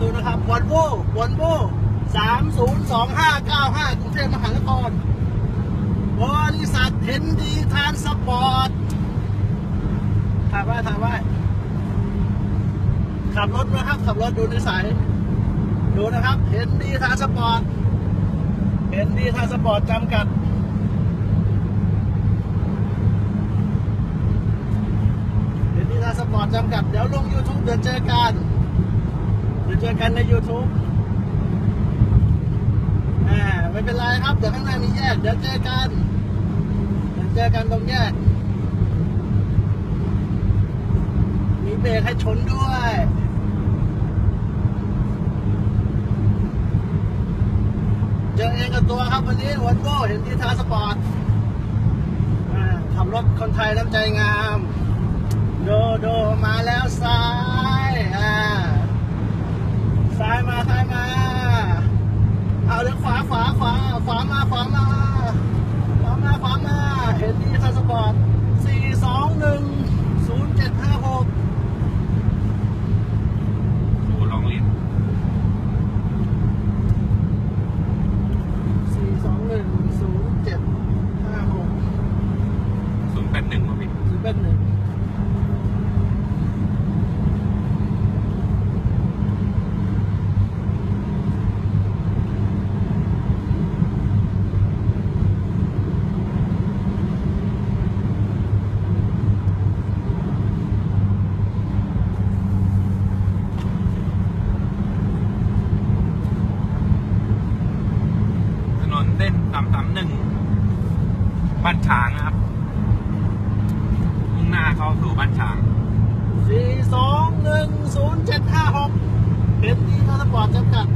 ดูนะครับวันโบสามศูนย์สองห้าเก้าห้ากรุงเทพมหานครบริษัทเห็นดีทานสปอร์ตถ่ายไว้ถ่ายไว้ขับรถนะครับ ขับรถดูนิสัย ดูนะครับ เห็นดีทานสปอร์ตเห็นดีทานสปอร์ตจำกัดเห็นดีทานสปอร์ตจำกัด เดี๋ยวลง YouTube เดี๋ยวเจอกัน ดี๋ยวเจอกันใน YouTube อ่าไม่เป็นไรครับ เดี๋ยวข้างหน้ามีแยก เดี๋ยวเจอกัน เดี๋ยวเจอกันตรงแยก มีเบรกให้ชนด้วยเจอเองกับตัวครับวันนี้วันโก้เห็นที่ทาสปอร์ตอ่าขับรถคนไทยน้ำใจงาม โดโดมาแล้วซ้ายมาซ้ายมา เอาเลี้ยวขวาขวาขวาขวามาขวามาขวามาขวามาเห็นที่ทาสปอร์ตสี่สองหนึ่งศูนย์เจ็ดห้าหก โอ้ลองเรียน สี่สองหนึ่งศูนย์เจ็ดห้าหก ศูนย์แปดหนึ่งมาพี่ ศูนย์เป็นหนึ่ง ถนนเส้นสามสามหนึ่งบ้านฉางนะครับ มุ่งหน้าเข้าสู่บ้านฉางสี่สองหนึ่งศูนย์เจ็ดห้าหกเป็นที่ทาสปอร์ตจำกัด